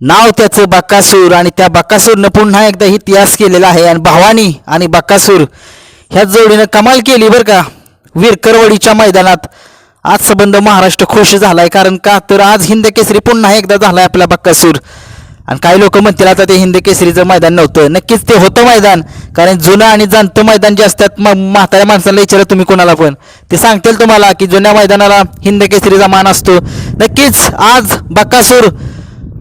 नाव त्याचं बक्कासूर आणि त्या बक्कासूरनं पुन्हा एकदा इतिहास केलेला आहे. आणि भवानी आणि बक्कासूर ह्या जोडीनं कमाल केली बरं का. विरकरवडीच्या मैदानात आज संबंध महाराष्ट्र खुश झालाय. कारण का? तर आज हिंद केसरी पुन्हा एकदा झालाय आपला बक्कासूर आणि काही लोक म्हणतील आता ते हिंद केसरीचं मैदान नव्हतं. नक्कीच ते होतं मैदान. कारण जुनं आणि जाणतं मैदान जे असतात मग म्हाताऱ्या माणसाला विचारा तुम्ही कोणाला पण. ते सांगतील तुम्हाला की जुन्या मैदानाला हिंद केसरीचा मान असतो. नक्कीच आज बक्कासूर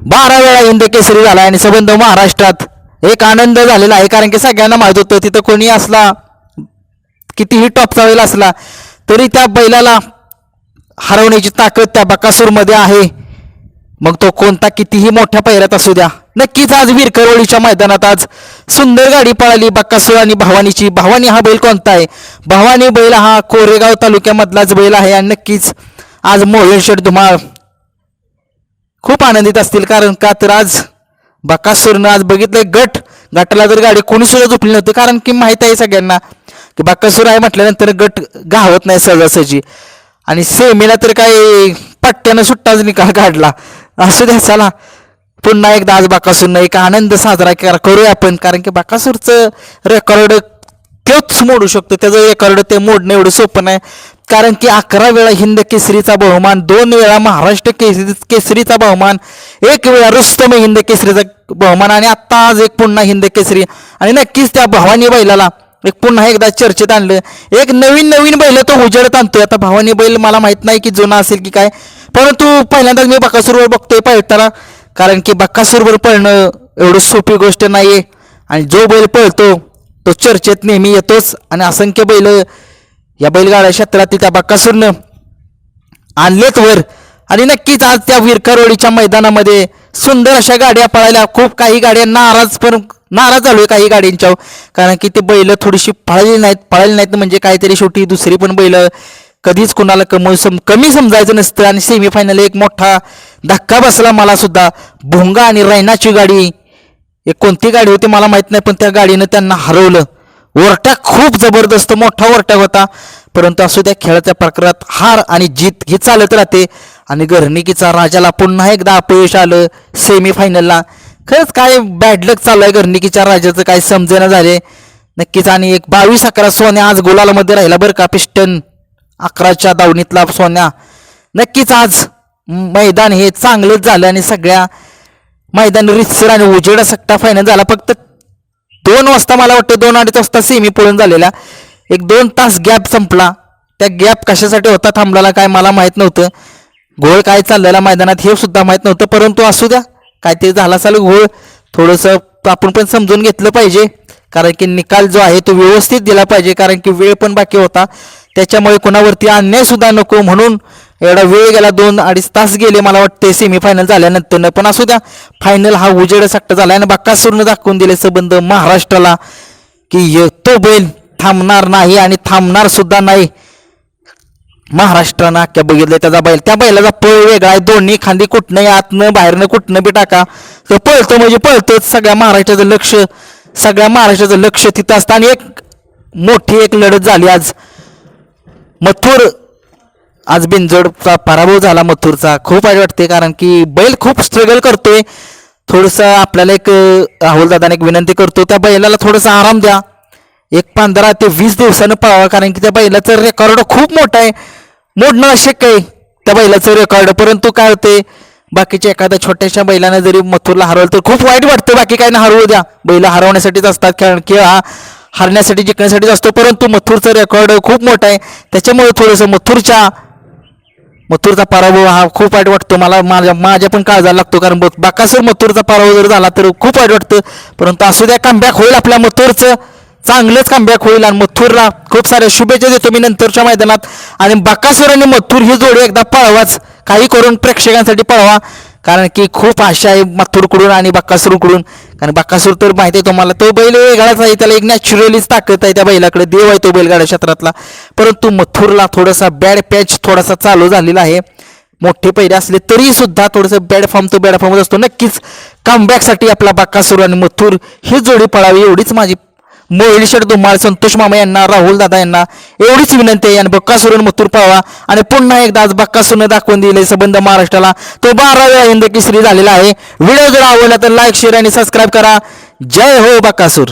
बारा वेळा हिंद केसरी झाला आणि संबंध महाराष्ट्रात एक आनंद झालेला आहे. कारण की सगळ्यांना माहीत होतं तिथं कोणी असला कितीही टॉपचा वेळ असला तरी त्या बैलाला हरवण्याची ताकद त्या बकासूरमध्ये आहे. मग तो कोणता कितीही मोठ्या पैऱ्यात असू द्या नक्कीच आज विरकरवळीच्या मैदानात आज सुंदर गाडी पळाली बक्कासूर आणि भवानीची. भवानी हा बैल कोणता आहे? भवानी बैल हा कोरेगाव तालुक्यामधलाच बैल आहे आणि नक्कीच आज मोहिल शेठ धुमाळ खूप आनंदित असतील कारण का तर आज बकासूरनं आज बघितलं गट. गटाला जर गाडी कोणी सुद्धा झोपली नव्हती कारण की माहीत आहे सगळ्यांना की बकासूर आहे म्हटल्यानंतर गट गावत नाही सहजासहजी. आणि सेमीला तर काय पट्ट्यानं सुट्टाच निकाल काढला. असू द्या चला. पुन्हा एकदा आज बाकासूरनं एक आनंद साजरा करा करूया आपण कारण की बाकासूरचं रेकॉर्ड तोच मोडू शकतो. त्याचं रेकॉर्ड ते मोडणं एवढं सोपं नाही. कारण की अकरा वेळा हिंद केसरीचा बहुमान दोन वेळा महाराष्ट्र केसरी केसरीचा बहुमान एक वेळा रुस्तम हिंद केसरीचा बहुमान आणि आत्ता आज एक पुन्हा हिंद केसरी. आणि नक्कीच त्या भवानी बैलाला एक पुन्हा एकदा चर्चेत आणलं. एक नवीन नवीन बैल तो उजेडत आणतोय. आता भवानी बैल मला माहीत नाही की जुना असेल की काय. परंतु पहिल्यांदाच मी बकासूरवर बघतोय पळताना. कारण की बक्कासूरवर पळणं एवढं सोपी गोष्ट नाही आहे आणि जो बैल पळतो तो चर्चेत नेहमी येतोच. आणि असंख्य बैल या बैलगाड्या क्षेत्रातील त्या बाकासून आणलेत वर. आणि नक्कीच आज त्या विरकरोडीच्या मैदानामध्ये सुंदर अशा गाड्या पळायला खूप काही गाड्या नाराज पण नाराज झालोय काही गाड्यांच्या कारण की ते बैल थोडीशी पळाली नाहीत पळाली नाहीत म्हणजे काहीतरी शेवटी दुसरी पण बैल कधीच कुणाला कमी सम कमी समजायचं नसतं. आणि सेमीफायनल एक मोठा धक्का बसला मला सुद्धा. भोंगा आणि रैनाची गाडी एक कोणती गाडी होती मला माहीत नाही पण त्या गाडीनं त्यांना हरवलं. ओरट्या खूप जबरदस्त मोठा ओरट्या होता. परंतु असू त्या खेळाच्या प्रकारात हार आणि जीत ही चालत राहते. आणि घरणिकीचा राजाला पुन्हा एकदा अपयश आलं सेमीफायनलला खरंच काय बॅड लक चालू आहे घरणिकीच्या राजाचं काय समजेना झाले. नक्कीच आणि एक बावीस अकरा सोन्या आज गुलालमध्ये राहिला बरं का पिस्टन अकराच्या दावणीतला सोन्या. नक्कीच आज मैदान हे चांगलंच झालं आणि सगळ्या मैदान रितसर आणि उजेडा सट्टा फायनल झाला फक्त दोन वाजता मला वाटतं दोन अडीच वाजता सेमी पळून झालेला. एक दोन तास गॅप संपला. त्या गॅप कशासाठी होता थांबलेला काय मला माहीत नव्हतं. घोळ काय चाललेला मैदानात हे सुद्धा माहीत नव्हतं परंतु असू द्या काहीतरी झाला असेल घोळ थोडंसं आपण पण समजून घेतलं पाहिजे. कारण की निकाल जो आहे तो व्यवस्थित दिला पाहिजे कारण की वेळ पण बाकी होता. त्याच्यामुळे कोणावरती अन्याय सुद्धा नको म्हणून एवढा वेळ गेला दोन अडीच तास गेले मला वाटते सेमीफायनल झाल्यानंतर पण असू द्या फायनल हा उजेड सट्ट झाला आणि बाक्कासूरनं दाखवून दिले संबंध महाराष्ट्राला की य- तो बैल थांबणार नाही आणि थांबणार सुद्धा नाही. महाराष्ट्रानं अख्ख्या बघितलं त्याचा बैल. त्या बैलाचा पळ वेगळा आहे. दोन्ही खांदी कुठनं आतनं बाहेरनं कुठनं बी टाका. तर पळतो म्हणजे पळतोच. सगळ्या महाराष्ट्राचं लक्ष सगळ्या महाराष्ट्राचं लक्ष तिथं असतं आणि एक मोठी एक लढत झाली आज. मथुर आज बिनजोडचा पराभव झाला मथुरचा. खूप वाईट वाटते कारण की बैल खूप स्ट्रगल करतोय. थोडंसं आपल्याला एक राहुल दादाने एक विनंती करतो त्या बैलाला थोडासा आराम द्या. एक पंधरा ते वीस दिवसानं पळावा कारण की त्या बैलाचं रेकॉर्ड खूप मोठं आहे. मोडणं अशक्य आहे त्या बैलाचं रेकॉर्ड परंतु काय होते बाकीच्या एखाद्या छोट्याशा बैलानं जरी मथुरला हरवलं तर खूप वाईट वाटतं. बाकी काय ना हरवू द्या. बैल हरवण्यासाठीच असतात कारण की हा हरण्यासाठी जिंकण्यासाठीच असतो परंतु मथुरचं रेकॉर्ड खूप मोठा आहे. त्याच्यामुळे थोडंसं मथुरच्या मथुरचा पराभव हा खूप वाईट वाटतो. मला माझ्या माझ्या पण काळजाला लागतो कारण बघ बाकासूर मथुरचा पराभव जर झाला तर खूप वाईट वाटतं. परंतु असू द्या कमबॅक होईल आपल्या मथुरचं. चांगलंच कमबॅक होईल आणि मथुरला खूप साऱ्या शुभेच्छा देतो मी नंतरच्या मैदानात. आणि बाकासूर आणि मथुर ही जोडी एकदा पळवाच. काही करून प्रेक्षकांसाठी पळवा. कारण की खूप आशा आहे मथुरकडून आणि बक्कासूरकडून कारण बक्कासूर तर माहिती आहे तुम्हाला तो बैल वेगळाच आहे. त्याला एक नॅचरलीच ताकद आहे त्या बैलाकडे. देव आहे तो बैलगाड्या क्षेत्रातला. परंतु मथुरला थोडासा बॅड पॅच थोडासा चालू झालेला आहे. मोठे पहिले असले तरी सुद्धा थोडंसं बॅड फॉर्म तो बॅड फॉर्मच असतो. नक्कीच कमबॅकसाठी आपला बक्कासूर आणि मथुर ही जोडी पळावी एवढीच माझी मोहिल शेठ धुमाळ संतोष मामा यांना राहुल दादा यांना एवढीच विनंती आहे. आणि बक्कासुरून मथुर पावा आणि पुन्हा एकदा आज बक्कासूरनं दाखवून दिले संबंध महाराष्ट्राला. तो बारा वेळा हिंद केसरी झालेला आहे. व्हिडिओ जर आवडला तर लाईक शेअर आणि सबस्क्राईब करा. जय हो बक्कासूर.